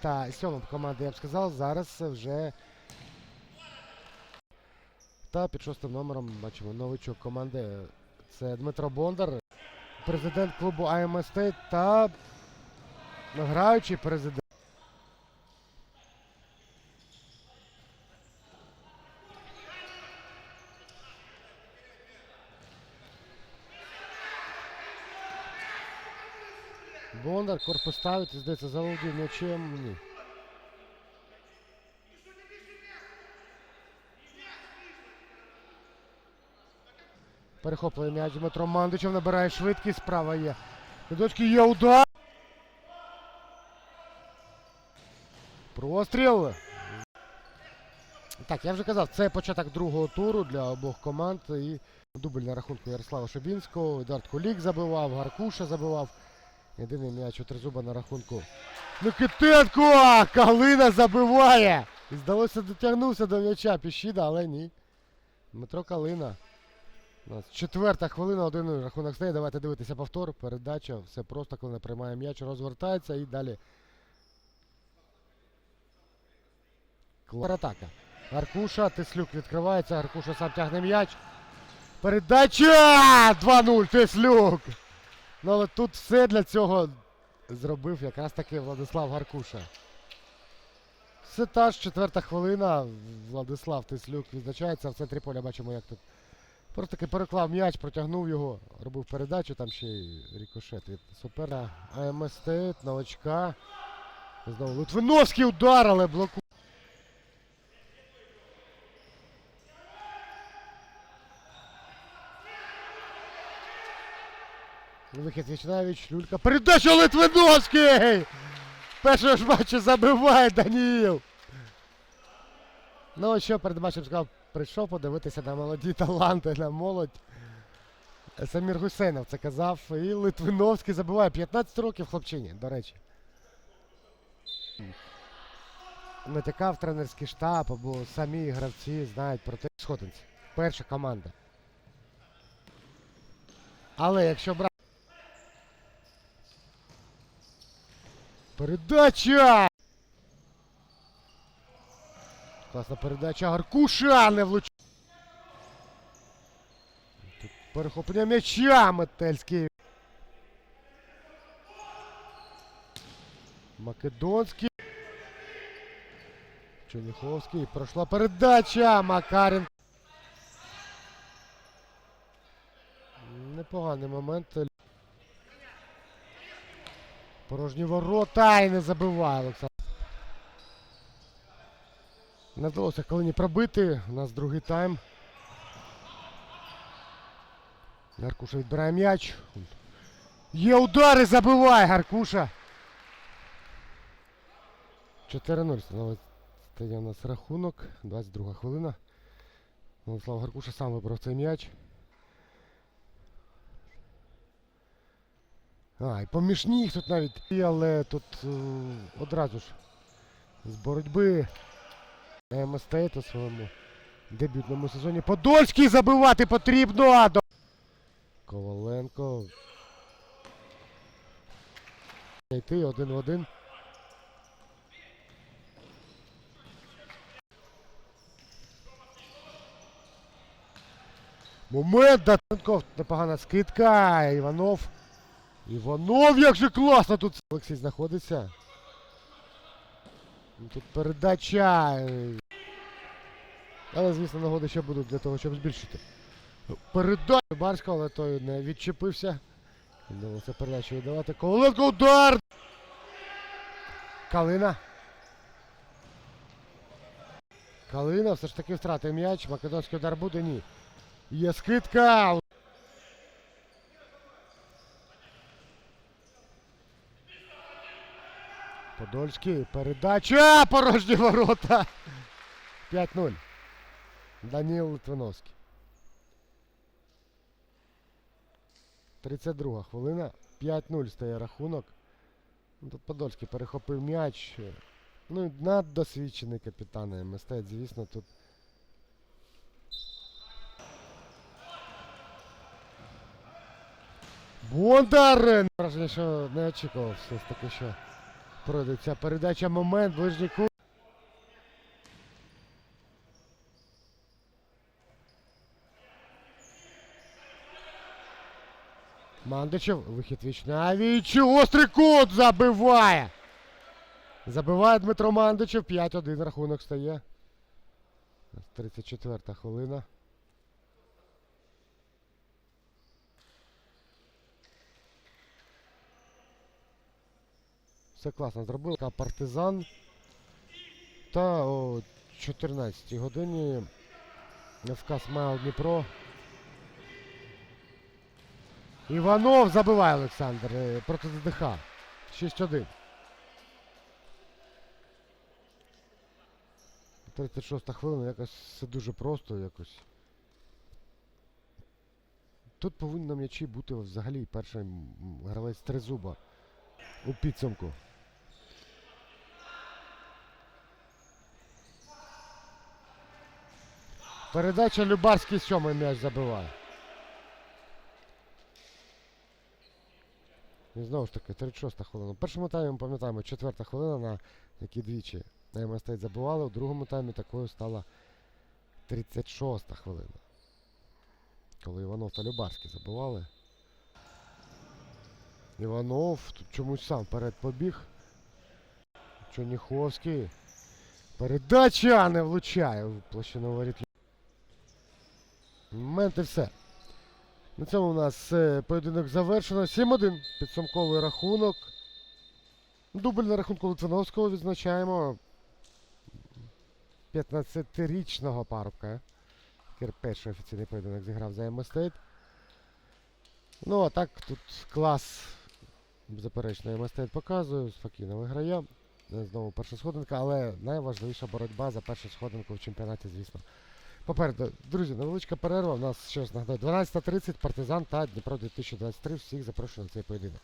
Та сьома команда, я б сказав, зараз вже. Та під шостим номером бачимо новичок команди. Це Дмитро Бондар, президент клубу АМ Стейт та граючий президент. Бондар корпус ставить і здається, заволодів м'ячем. Ні. Перехоплює м'яч Дмитро Мандичев, набирає швидкість, справа є. Дочки є удар. Простріл. Так, я вже казав, це початок другого туру для обох команд. І дубль на рахунку Ярослава Шабінського. Едард Кулік забивав, Гаркуша забивав. Єдиний м'яч у тризуба на рахунку. Никитенко! Калина забиває! І здалося, дотягнувся до м'яча Піщіда, але ні. Дмитро Калина. У нас четверта хвилина, один рахунок стає. Давайте дивитися повтор. Передача. Все просто, коли приймає м'яч, розвертається і далі. Атака. Аркуша, Теслюк відкривається, Аркуша сам тягне м'яч. Передача! 2-0, Теслюк! Ну але тут все для цього зробив якраз таки Владислав Гаркуша. Все та ж четверта хвилина. Владислав Теслюк відзначається в центрі поля. Бачимо, як тут. Просто таки переклав м'яч, протягнув його, робив передачу, там ще й рікошет від супера. АМС стоїть, новачка. Знову Литвиновський удар, але блокує. Вихід Вічнавіч, люлька. Передача Литвиновський! Першого ж матчу забиває Даніїл. Ну, що перед матчем сказав, прийшов подивитися на молоді таланти, на молодь. Самір Гусейнов це казав. І Литвиновський забиває 15 років хлопчині, до речі. Натякав тренерський штаб або самі гравці знають про те, сходинці. Перша команда. Але якщо брати. Передача! Класна передача Аркуша не. Тут перехоплення м'яча Метельський. Македонський. Черніховський. Пройшла передача. Макарін. Непоганий момент. Порожні ворота і не забиває Олександр. Не вдалося не пробити. У нас другий тайм. Гаркуша відбирає м'яч. Є удари, забиває Гаркуша. 4-0. Становить стає у нас рахунок. 22 хвилина. Владислав Гаркуша сам вибрав цей м'яч. А, і поміж ніг тут навіть. Але тут е, одразу ж з боротьби у своєму дебютному сезоні. Подольський забивати потрібно! Коваленко. Йти один в один. Момент Датенков. Непогана скидка. Іванов. Іванов, як же класно тут Олексій знаходиться. Ну, Тут передача. Але, звісно, нагоди ще будуть для того, щоб збільшити. Передача Барська, але той не відчепився. Вдалося передачу віддавати. Коваленко удар! Калина. Калина все ж таки втратив м'яч. Македонський удар буде, ні. Є скидка. Подольський. Передача! Порожні ворота! 5-0. Даніл Литвиновський. 32 хвилина. 5-0 стає рахунок. Ну, Подольський перехопив м'яч. Ну, наддосвідчений капітан Мистець, звісно, тут. Бондар! Враження, що не очікував все ж таки, що пройде ця передача. Момент, ближній кут. Мандичев, вихід віч навіч. Острий кут забиває. Забиває Дмитро Мандичев. 5-1 рахунок стає. 34 хвилина. Все класно зробили. Партизан. Та о 14 годині ФК Смайл Дніпро. Іванов забиває Олександр е, проти ЗДХ. 6-1. 36 хвилина, якось все дуже просто якось. Тут повинні на м'ячі бути взагалі перший гравець тризуба у підсумку. Передача Любарський сьомий м'яч забиває. І знову ж таки, 36 хвилина. В першому таймі ми пам'ятаємо, четверта хвилина, на якій двічі на МСТ забивали. У другому таймі такою стала 36 хвилина. Коли Іванов та Любарський забивали. Іванов тут чомусь сам вперед побіг. Чоніховський. Передача не влучає в площину воріт. Момент і все. На цьому у нас е, поєдинок завершено. 7-1. Підсумковий рахунок. Дубль на рахунку Литвиновського відзначаємо. 15-річного парубка. Перший офіційний поєдинок зіграв за МСТ. Ну, а так тут клас беззаперечно МСТ показує, спокійно виграє. Знову перша сходинка, але найважливіша боротьба за першу сходинку в чемпіонаті, звісно. Попереду, друзі, невеличка перерва. У нас ще нагадаю, 12.30 партизан та Дніпро 2023. Всіх запрошую на цей поєдинок.